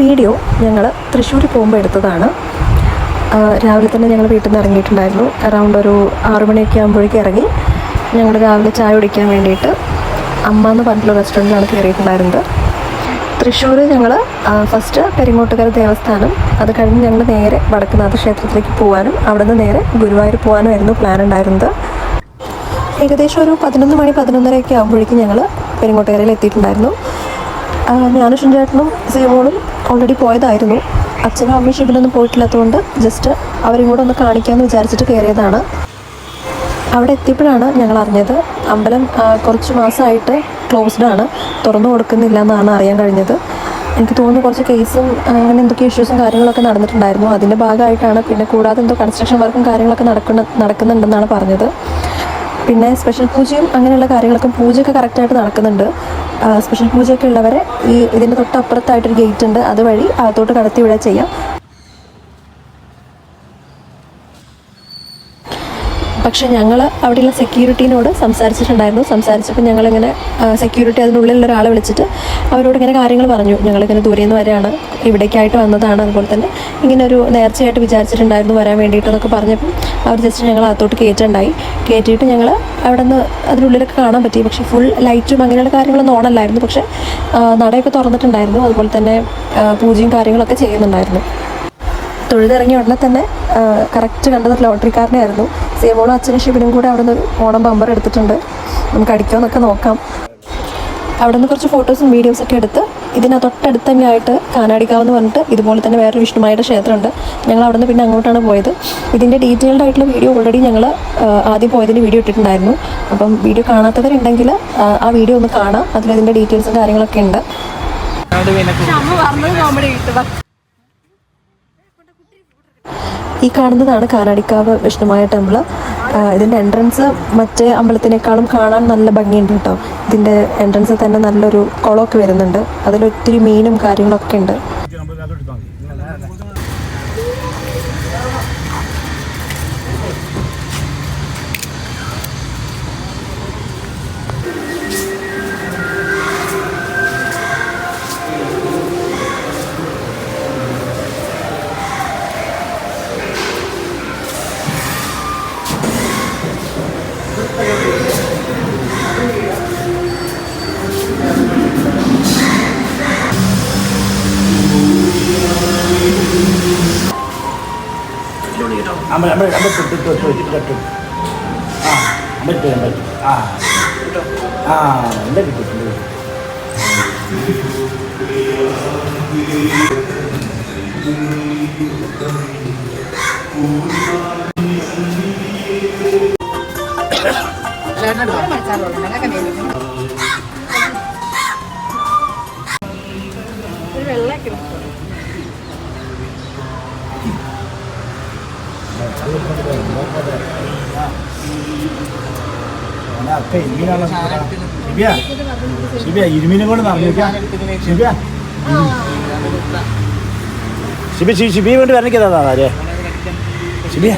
Video ഞങ്ങൾ തൃശ്ശൂർ പോകുമ്പോൾ എടുത്തതാണ്. രാവിലെ തന്നെ ഞങ്ങൾ വീട്ടിൽ നിന്ന് ഇറങ്ങിയിട്ടുണ്ടായിരുന്നു. അറൗണ്ട് ഒരു ആറു മണിയൊക്കെ ആകുമ്പോഴേക്കും ഇറങ്ങി. ഞങ്ങൾ രാവിലെ ചായ കുടിക്കാൻ വേണ്ടിയിട്ട് അമ്മ എന്ന് പറഞ്ഞിട്ടുള്ള റെസ്റ്റോറന്റിലാണ് കയറിയിട്ടുണ്ടായിരുന്നത്. തൃശ്ശൂർ ഞങ്ങൾ ഫസ്റ്റ് പെരിങ്ങോട്ടുകര ദേവസ്ഥാനം. അത് കഴിഞ്ഞ് ഞങ്ങൾ നേരെ വടക്കുനാഥ ക്ഷേത്രത്തിലേക്ക് പോകാനും അവിടെ നിന്ന് നേരെ ഗുരുവായൂർ പോകാനുമായിരുന്നു പ്ലാൻ ഉണ്ടായിരുന്നത്. ഏകദേശം ഒരു പതിനൊന്ന് മണി പതിനൊന്നരയൊക്കെ ആകുമ്പോഴേക്കും ഞങ്ങൾ പെരിങ്ങോട്ടുകരയിൽ എത്തിയിട്ടുണ്ടായിരുന്നു. ഞാനും ഷിൻചേട്ടനും സീമോളും ഓൾറെഡി പോയതായിരുന്നു. അച്ഛനും അമ്മയും ഷിബിനൊന്നും പോയിട്ടില്ലാത്തതുകൊണ്ട് ജസ്റ്റ് അവരും കൂടെ ഒന്ന് കാണിക്കാമെന്ന് വിചാരിച്ചിട്ട് കയറിയതാണ്. അവിടെ എത്തിയപ്പോഴാണ് ഞങ്ങൾ അറിഞ്ഞത്. അമ്പലം കുറച്ച് മാസമായിട്ട് ക്ലോസ്ഡ് ആണ്. തുറന്നു കൊടുക്കുന്നില്ല എന്നാണ് അറിയാൻ കഴിഞ്ഞത്. എനിക്ക് തോന്നുന്നു കുറച്ച് കേസും അങ്ങനെ എന്തൊക്കെ ഇഷ്യൂസും കാര്യങ്ങളൊക്കെ നടന്നിട്ടുണ്ടായിരുന്നു. അതിന്റെ ഭാഗമായിട്ടാണ് പിന്നെ കൂടാതെ എന്തോ കൺസ്ട്രക്ഷൻ വർക്കും കാര്യങ്ങളൊക്കെ നടക്കുന്ന നടക്കുന്നുണ്ടെന്നാണ് പറഞ്ഞത്. പിന്നെ സ്പെഷ്യൽ പൂജയും അങ്ങനെയുള്ള കാര്യങ്ങളൊക്കെ പൂജയൊക്കെ കറക്റ്റായിട്ട് നടക്കുന്നുണ്ട്. സ്പെഷ്യൽ പൂജയൊക്കെ ഉള്ളവരെ ഈ ഇതിന്റെ തൊട്ടപ്പുറത്തായിട്ടൊരു ഗേറ്റ് ഉണ്ട്. അതുവഴി അകത്തോട്ട് കടത്തി വിടുക ചെയ്യാം. പക്ഷെ ഞങ്ങൾ അവിടെയുള്ള സെക്യൂരിറ്റീനോട് സംസാരിച്ചിട്ടുണ്ടായിരുന്നു. സംസാരിച്ചപ്പോൾ ഞങ്ങളിങ്ങനെ സെക്യൂരിറ്റി അതിനുള്ളിലുള്ള ഒരാളെ വിളിച്ചിട്ട് അവരോട് ഇങ്ങനെ കാര്യങ്ങൾ പറഞ്ഞു. ഞങ്ങളിങ്ങനെ ദൂരെ നിന്ന് വരെയാണ് ഇവിടേക്കായിട്ട് വന്നതാണ് അതുപോലെ തന്നെ. ഇങ്ങനെ ഒരു നേർച്ചയായിട്ട് വിചാരിച്ചിട്ടുണ്ടായിരുന്നു വരാൻ വേണ്ടിയിട്ട് എന്നൊക്കെ പറഞ്ഞപ്പം അവർ ജസ്റ്റ് ഞങ്ങൾ അകത്തോട്ട് കയറ്റുണ്ടായി. കയറ്റിയിട്ട് ഞങ്ങൾ അവിടെ നിന്ന് അതിനുള്ളിലൊക്കെ കാണാൻ പറ്റി. പക്ഷേ ഫുൾ ലൈറ്റും അങ്ങനെയുള്ള കാര്യങ്ങളൊന്നും ഓണല്ലായിരുന്നു പക്ഷേ നടയൊക്കെ തുറന്നിട്ടുണ്ടായിരുന്നു. അതുപോലെ തന്നെ പൂജയും കാര്യങ്ങളൊക്കെ ചെയ്യുന്നുണ്ടായിരുന്നു. തൊഴുതിറങ്ങിയ ഉടനെ തന്നെ കറക്റ്റ് കണ്ടത് ലോട്ടറിക്കാരനെ ആയിരുന്നു സേമോളും അച്ഛനും ഷിബിനും കൂടെ അവിടെ നിന്ന് ഓണം ബമ്പർ എടുത്തിട്ടുണ്ട്. നമുക്ക് അടിക്കാമെന്നൊക്കെ നോക്കാം. അവിടെ നിന്ന് കുറച്ച് ഫോട്ടോസും വീഡിയോസും ഒക്കെ എടുത്ത് ഇതിന് തൊട്ടടുത്ത് തന്നെയായിട്ട് കാനാടിക്കാവ് എന്ന് പറഞ്ഞിട്ട് ഇതുപോലെ തന്നെ വേറൊരു വിഷ്ണുമായുടെ ക്ഷേത്രമുണ്ട്. ഞങ്ങൾ അവിടെ നിന്ന് പിന്നെ അങ്ങോട്ടാണ് പോയത്. ഇതിന്റെ ഡീറ്റെയിൽഡ് ആയിട്ടുള്ള വീഡിയോ ഓൾറെഡി ഞങ്ങൾ ആദ്യം പോയതിന് വീഡിയോ ഇട്ടിട്ടുണ്ടായിരുന്നു. അപ്പം വീഡിയോ കാണാത്തവരുണ്ടെങ്കിൽ ആ, ആ വീഡിയോ ഒന്ന് കാണാം. അതിലതിന്റെ ഡീറ്റെയിൽസും കാര്യങ്ങളൊക്കെ ഉണ്ട്. ഈ കാണുന്നതാണ് കാനാടിക്കാവ് വിഷ്ണുമായ ടെമ്പിൾ ഇതിന്റെ എൻട്രൻസ് മറ്റേ അമ്പലത്തിനേക്കാളും കാണാൻ നല്ല ഭംഗിയുണ്ട് കേട്ടോ. ഇതിന്റെ എൻട്രൻസിൽ തന്നെ നല്ലൊരു കുളമൊക്കെ വരുന്നുണ്ട്. അതിലൊത്തിരി മീനും കാര്യങ്ങളൊക്കെ ഉണ്ട്. തൊട്ട് ആ അമ്പറ്റ് അമ്പറ്റ് ആ. ആ എന്താ കിട്ടും അപ്പൊ ഇരുമീനാണ് ശിബിയ ശിബിയ ഇരുമീനെ കൊണ്ട് നിറഞ്ഞേക്കാം ശിബിയ ശിബി. ശിബി ശിബിയെ കൊണ്ട് വരണിക്കതാ ആരെ ശിബിയ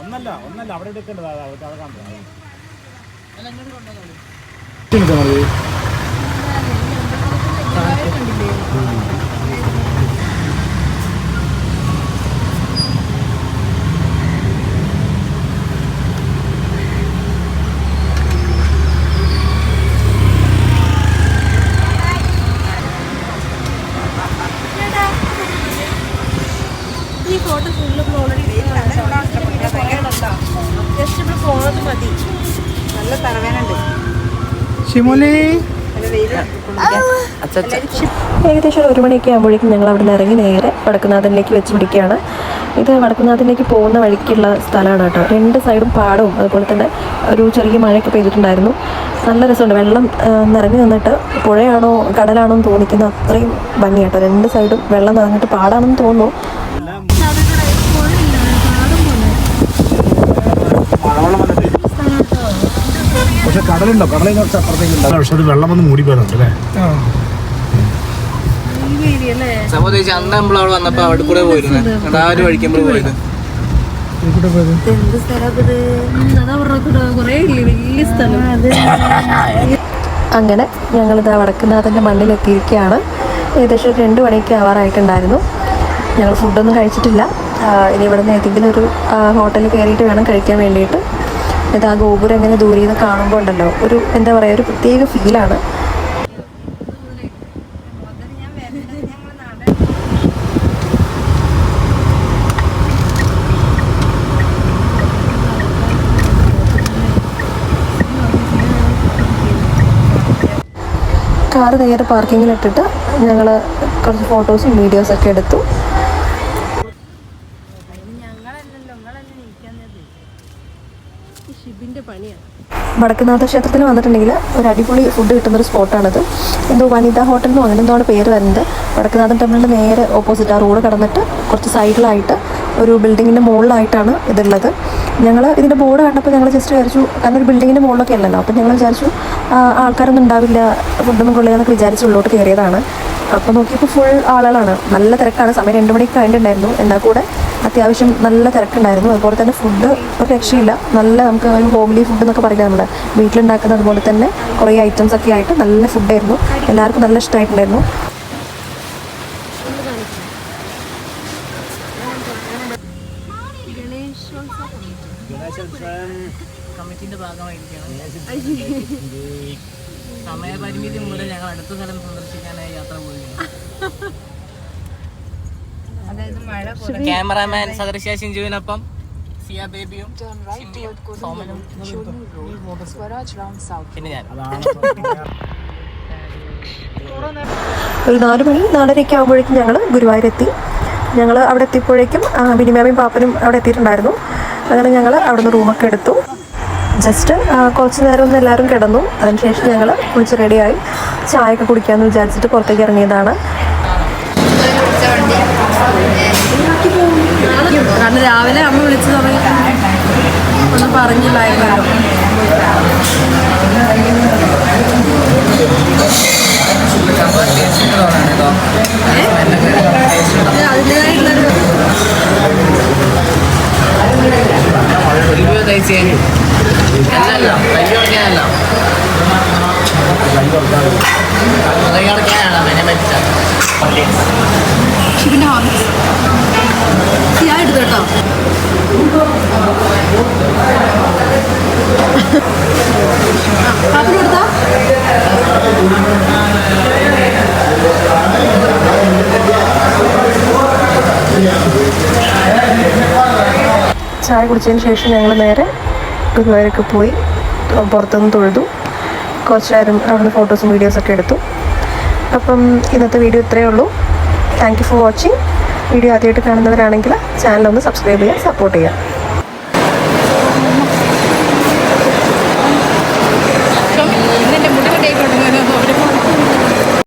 ഒന്നല്ല ഒന്നല്ല. അവിടെ എടുക്കേണ്ടതാ അവിടെ കാണുന്നത് ഈ ഫോട്ടോ ഫുള്ള് ഓൾറെഡി ജസ്റ്റ് ഇവിടെ പോണത് മതി നല്ല തലവേനുണ്ട് ഏകദേശം ഒരു മണിയൊക്കെ ആകുമ്പോഴേക്കും ഞങ്ങൾ അവിടെ നിന്ന് ഇറങ്ങി നേരെ വടക്കുന്നാഥനിലേക്ക് വെച്ച് പിടിക്കുകയാണ്. ഇത് വടക്കുന്നാഥനിലേക്ക് പോകുന്ന വഴിക്കുള്ള സ്ഥലമാണ് കേട്ടോ. രണ്ട് സൈഡും പാടവും അതുപോലെ തന്നെ ഒരു ചെറിയ മഴയൊക്കെ പെയ്തിട്ടുണ്ടായിരുന്നു. നല്ല രസമുണ്ട്. വെള്ളം നിറഞ്ഞു നിന്നിട്ട് പുഴയാണോ കടലാണോ എന്ന് തോന്നിക്കുന്ന അത്രയും ഭംഗിയാട്ടോ. രണ്ട് സൈഡും വെള്ളം നിറഞ്ഞിട്ട് പാടാണെന്ന് തോന്നുന്നു. കടലുണ്ടോ? കടലിന് കുറച്ച് അപ്പുറത്തേക്ക് പക്ഷെ അത് വെള്ളം വന്ന് മൂടി പോയതുണ്ട് അല്ലേ? അങ്ങനെ അന്ന് നമ്മൾ അവിടെ വന്നപ്പോ അവിടെ കൂടെ പോയിരുന്നു. എന്നിട്ട് ആ ഒരു വഴിക്ക് നമ്മൾ പോയത്. ഇവിടെ പോയത്? എന്ത് സ്ഥലം ഇത്? കുറേ ഇല്ലേ വലിയ സ്ഥലം. അങ്ങനെ ഞങ്ങളിത് വടക്കുന്നാഥന്റെ മണ്ണിലെത്തിയിരിക്കുകയാണ്. ഏകദേശം രണ്ടു രണ്ട് മണിക്ക് ആവാറായിട്ടുണ്ടായിരുന്നു. ഞങ്ങൾ ഫുഡൊന്നും കഴിച്ചിട്ടില്ല. ഇനി ഇവിടെ നിന്ന് ഏതെങ്കിലും ഒരു ഹോട്ടലിൽ കയറിയിട്ട് വേണം കഴിക്കാൻ വേണ്ടിയിട്ട്. ഇത് ആ ഗോപുരം ഇങ്ങനെ ദൂരെ നിന്ന് കാണുമ്പോൾ ഉണ്ടല്ലോ ഒരു എന്താ പറയുക ഒരു പ്രത്യേക ഫീലാണ് കാറ് നേരെ പാർക്കിങ്ങിലിട്ടിട്ട് ഞങ്ങൾ കുറച്ച് ഫോട്ടോസും വീഡിയോസൊക്കെ എടുത്തു. വടക്കുന്നാഥ ക്ഷേത്രത്തിൽ വന്നിട്ടുണ്ടെങ്കിൽ ഒരു അടിപൊളി ഫുഡ് കിട്ടുന്ന ഒരു സ്പോട്ടാണിത്. എന്തോ വനിതാ ഹോട്ടൽ എന്ന് അങ്ങനെ എന്തോ പേര് വരുന്നത് വടക്കുന്നാഥൻ ടെമ്പിളിന്റെ നേരെ ഓപ്പോസിറ്റ് ആ റോഡ് കടന്നിട്ട് കുറച്ച് സൈഡിലായിട്ട് ഒരു ബിൽഡിങ്ങിന്റെ മുകളിലായിട്ടാണ് ഇതുള്ളത്. ഞങ്ങൾ ഇതിന്റെ ബോർഡ് കണ്ടപ്പോൾ ഞങ്ങൾ ജസ്റ്റ് വിചാരിച്ചു കാരണം ഒരു ബിൽഡിങ്ങിന്റെ മുകളിലൊക്കെ അല്ലല്ലോ. അപ്പം ഞങ്ങൾ വിചാരിച്ചു ആൾക്കാരൊന്നും ഉണ്ടാവില്ല ഫുഡൊന്നും കൊള്ളില്ല എന്നൊക്കെ വിചാരിച്ച് ഉള്ളോട്ട് കയറിയതാണ് അപ്പോൾ നോക്കിയപ്പോൾ ഫുൾ ആളുകളാണ്. നല്ല തിരക്കാണ്. സമയം രണ്ട് മണിക്ക് കഴിഞ്ഞിട്ടുണ്ടായിരുന്നു. എന്നാൽ കൂടെ? അത്യാവശ്യം നല്ല തിരക്കുണ്ടായിരുന്നു. അതുപോലെ തന്നെ ഫുഡ് ഒരു രക്ഷയില്ല. നല്ല നമുക്ക് ഒരു ഹോംലി ഫുഡ് എന്നൊക്കെ പറയാം നമ്മുടെ വീട്ടിലുണ്ടാക്കുന്ന അതുപോലെ തന്നെ കുറേ ഐറ്റംസ് ഒക്കെ ആയിട്ട് നല്ല ഫുഡായിരുന്നു എല്ലാവർക്കും നല്ല ഇഷ്ടമായിട്ടുണ്ടായിരുന്നു. സമയപരിമിതി മൂലം ഞങ്ങൾ അടുത്ത സ്ഥലം സന്ദർശിക്കാനായി യാത്ര പോയി അതായത് മഴ ക്യാമറാമാൻ സദർശ സിഞ്ചുവിനൊപ്പം സിയ ബേബിയും സോമനും പിന്നെ ഞാൻ. ഒരു നാല് മണി നാലരയൊക്കെ ആകുമ്പോഴേക്കും ഞങ്ങൾ ഗുരുവായൂരെത്തി. ഞങ്ങൾ അവിടെ എത്തിയപ്പോഴേക്കും ബിനിമാമയും പാപ്പനും അവിടെ എത്തിയിട്ടുണ്ടായിരുന്നു. അങ്ങനെ ഞങ്ങൾ അവിടെ നിന്ന് റൂമൊക്കെ എടുത്തു. ജസ്റ്റ് കുറച്ച് നേരം ഒന്ന് എല്ലാവരും കിടന്നു. അതിനുശേഷം ഞങ്ങൾ കുളിച്ച് റെഡിയായി. ചായ ഒക്കെ കുടിക്കാമെന്ന് വിചാരിച്ചിട്ട് പുറത്തേക്ക് ഇറങ്ങിയതാണ്. കാരണം രാവിലെ അമ്മ വിളിച്ചു തുടങ്ങി. ഒന്നും പറഞ്ഞില്ലായിരുന്നല്ലോ. അതിന്റെതായിട്ടുള്ളൊരു കേട്ടോ ചായ കുടിച്ചതിന് ശേഷം ഞങ്ങൾ നേരെ ഗുരുവായൂരൊക്കെ പോയി പുറത്തുനിന്ന് തൊഴുതു. കുറച്ച് അവിടുന്ന് ഫോട്ടോസും വീഡിയോസൊക്കെ എടുത്തു. അപ്പം ഇന്നത്തെ വീഡിയോ ഇത്രയേ ഉള്ളൂ. Thank you for watching video ആദ്യമായിട്ട് കാണുന്നവരാണെങ്കിൽ ചാനൽ ഒന്ന് സബ്സ്ക്രൈബ് ചെയ്യുക സപ്പോർട്ട് ചെയ്യുക.